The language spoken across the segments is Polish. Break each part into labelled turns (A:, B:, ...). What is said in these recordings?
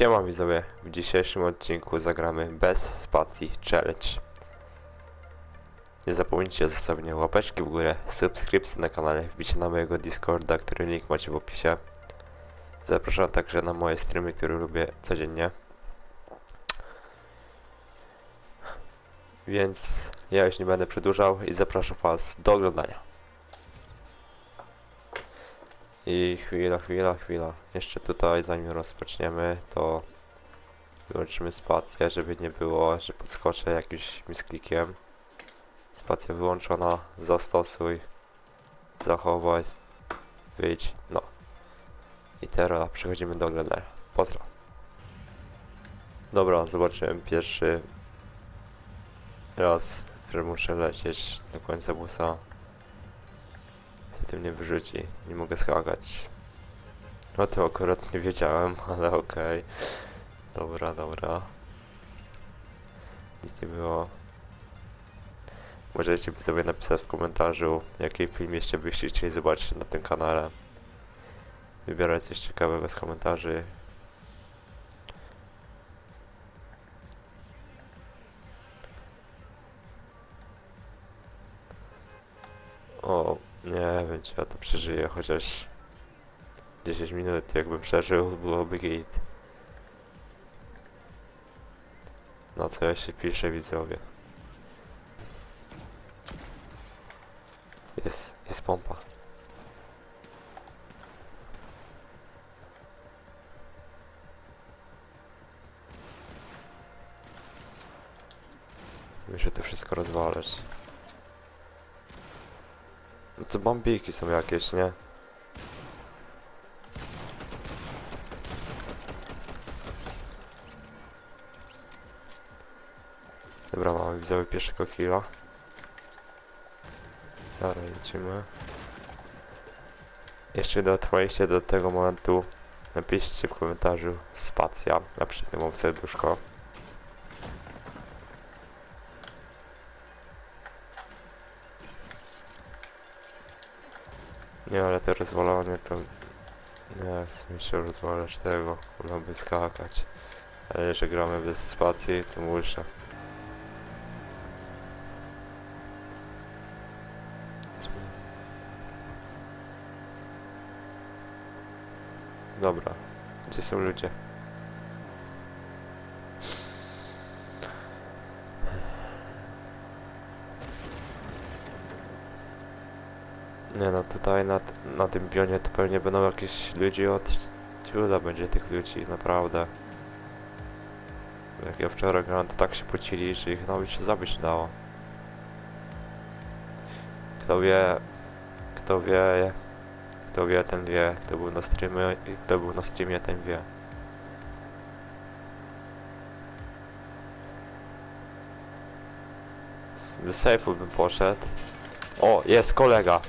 A: Siema widzowie, w dzisiejszym odcinku zagramy bez spacji challenge. Nie zapomnijcie o zostawienia łapeczki w górę, subskrypcji na kanale, wbicie na mojego Discorda, który link macie w opisie. Zapraszam także na moje streamy, które lubię codziennie. Więc ja już nie będę przedłużał i zapraszam was do oglądania. I chwila, chwila, chwila. Jeszcze tutaj, zanim rozpoczniemy, to wyłączymy spację, żeby nie było, że podskoczę jakimś misklikiem. Spacja wyłączona, zastosuj, zachować, wyjdź, no. I teraz przechodzimy do oglądania. Pozdro. Dobra, zobaczyłem pierwszy raz, że muszę lecieć do końca busa. Tym mnie wyrzuci. Nie mogę skakać. No to akurat nie wiedziałem, ale okej. Dobra, dobra. Nic nie było. Możecie sobie napisać w komentarzu, jaki film jeszcze byście chcieli zobaczyć na tym kanale. Wybierać coś ciekawego z komentarzy. Czy ja to przeżyję, chociaż 10 minut jakbym przeżył, byłoby git. Na co ja się piszę widzowie? Jest, jest pompa. Muszę to wszystko rozwalać. No to bombiki są jakieś, nie? Dobra, mamy widzowie pierwszego killa. Dobra, lecimy. Jeszcze dotrwaliście do tego momentu, napiszcie w komentarzu spacja, na przykład mam serduszko. Nie, ale to rozwalanie to... Nie, chcę mi się rozwalać tego, by skakać. Ale jeżeli gramy bez spacji, to muszę. Dobra, gdzie są ludzie? Nie no, tutaj na, na tym bionie to pewnie będą jakieś ludzi od ciuda będzie tych ludzi, naprawdę. Jak ja wczoraj grałem, to tak się pocili, że ich nawet się zabić dało. Kto wie, kto wie, kto wie, ten wie, kto był na streamie, kto był na streamie, ten wie. Z- safe'u bym poszedł. O, jest kolega!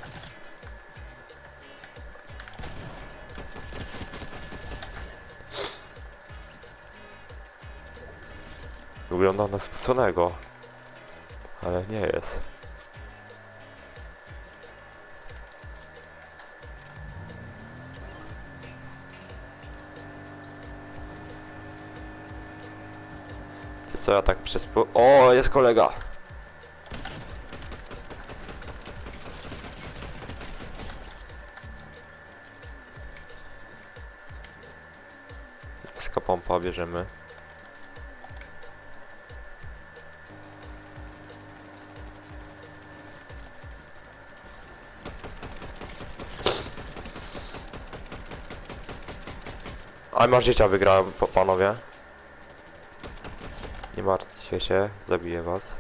A: Wygląda na spłaconego. Ale nie jest. Co ja tak przez... O, jest kolega! Skapompa bierzemy. Ale masz życia wygrałem, panowie. Nie martwcie się, zabiję was.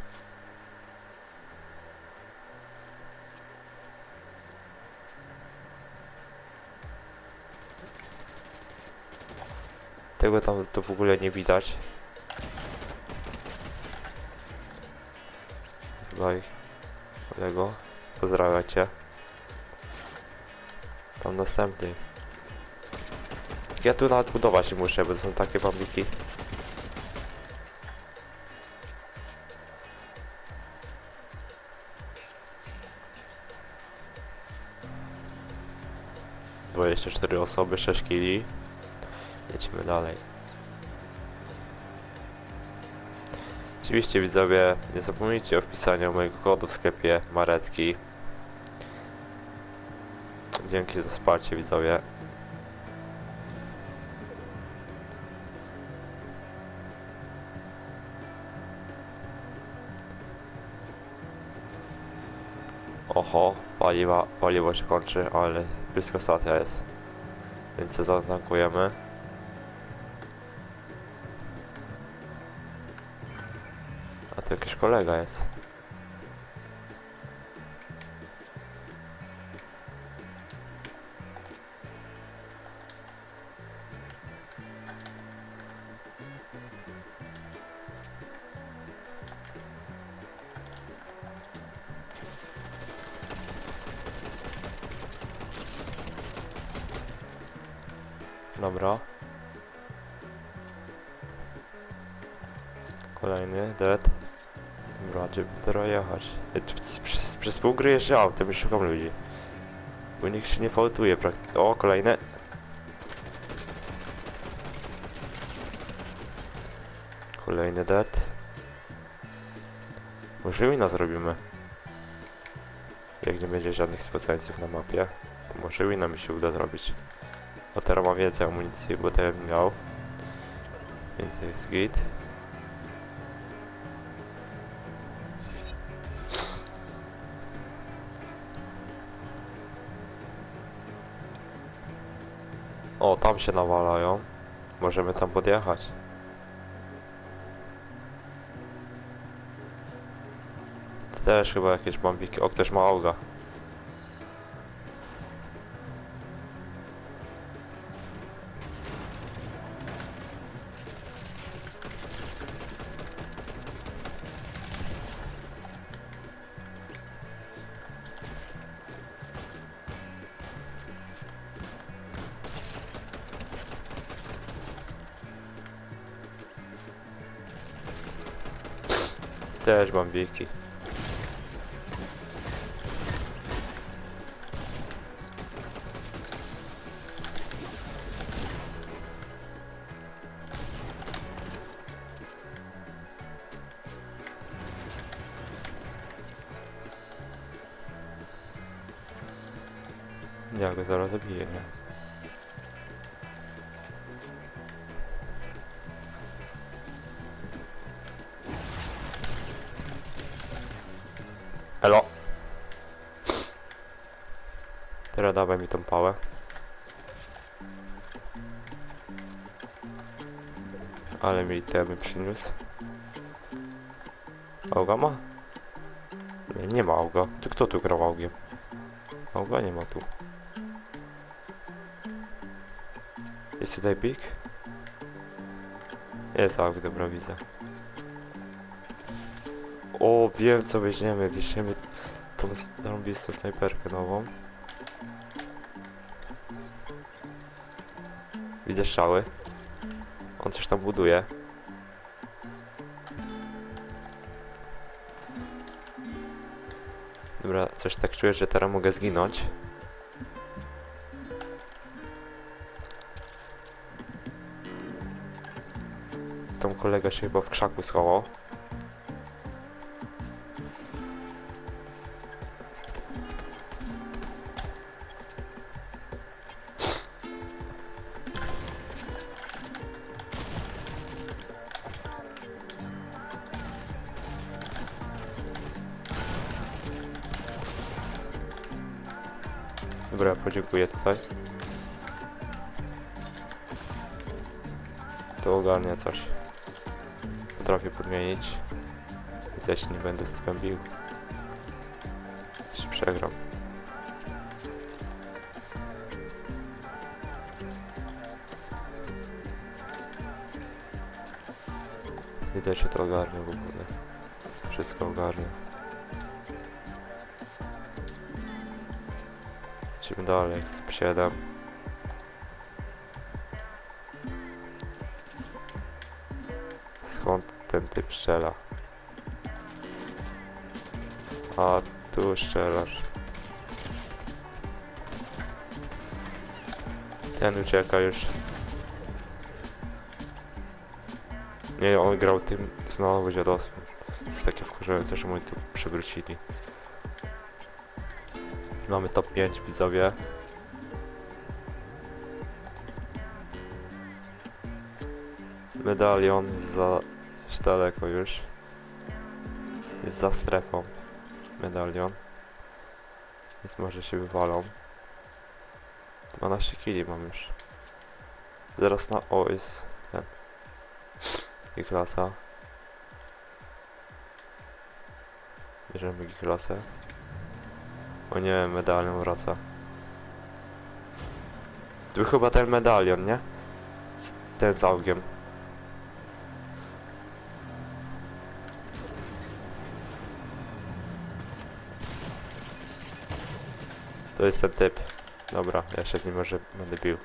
A: Tego tam to w ogóle nie widać. Tutaj kolego, pozdrawiam cię. Tam następny. Tak, ja tu nawet budować nie muszę, bo to są takie bambiki. Dwadzieścia cztery osoby, sześć kili. Lecimy dalej. Oczywiście widzowie, nie zapomnijcie o wpisaniu mojego kodu w sklepie Marecki. Dzięki za wsparcie widzowie. Oho, paliwa, paliwo się kończy, ale blisko stacja jest. Więc się zatankujemy. A to jakiś kolega jest. Dobra. Kolejny, dead. Dobra, gdzie by teraz jechać? Tu c- Przez, przez pół gry jeżdżę autem i szukam ludzi. Bo nikt się nie faultuje praktycznie. O, kolejne. Kolejny dead. Może wina zrobimy. Jak nie będzie żadnych specjalistów na mapie, to może wina mi się uda zrobić. A teraz mam więcej amunicji, bo to ja bym miał. Więc jest. O, tam się nawalają. Możemy tam podjechać. To też chyba jakieś bombiki. O, ktoś ma auga. Też bombiki. Ja go zaraz zabiję, nie? Elo. Teraz dawaj mi tą pałę. Ale mi temy przyniósł. Auga ma? Nie, nie ma auga. To kto tu grał augiem? Auga nie ma tu. Jest tutaj pik? Jest aug, dobra widzę. O, wiem co weźmiemy. Weźmiemy tą zarąbistą snajperkę nową. Widzę strzały. On coś tam buduje. Dobra, coś tak czuję, że teraz mogę zginąć. Tą kolega się chyba w krzaku schował. Dobra, podziękuję tutaj. To ogarnia coś. Potrafię podmienić. Więc się nie będę z tym bił. Czy przegram. Widać, że to ogarnia w ogóle. Wszystko ogarnia. Lecimy dalej, 7. Skąd ten typ strzela? A tu strzelasz. Ten ucieka już. Nie, on grał tym znowu dziadostwem. To jest takie wkurzające, że moi tu przywrócili. Mamy top 5 widzowie. Medalion za daleko już. Jest za strefą. Medalion. Więc może się wywalą. 12 kili mam już. Zaraz na O jest ten. I klasa. Bierzemy klasę. O nie, medalion wraca. Tu chyba ten medalion, nie? Z- Ten całkiem. To jest ten typ. Dobra, ja się z nim może będę bił.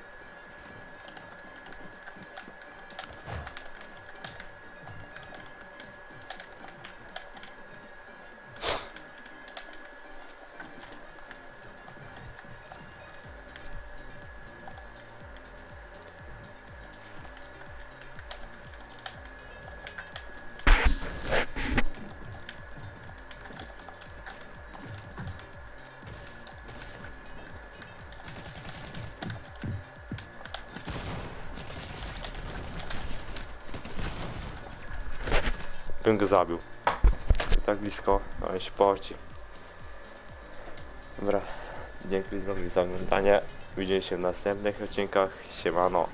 A: Bym go zabił. Tak blisko, ale się poci. Dobra, dziękuję za oglądanie. Widzimy się w następnych odcinkach. Siemano.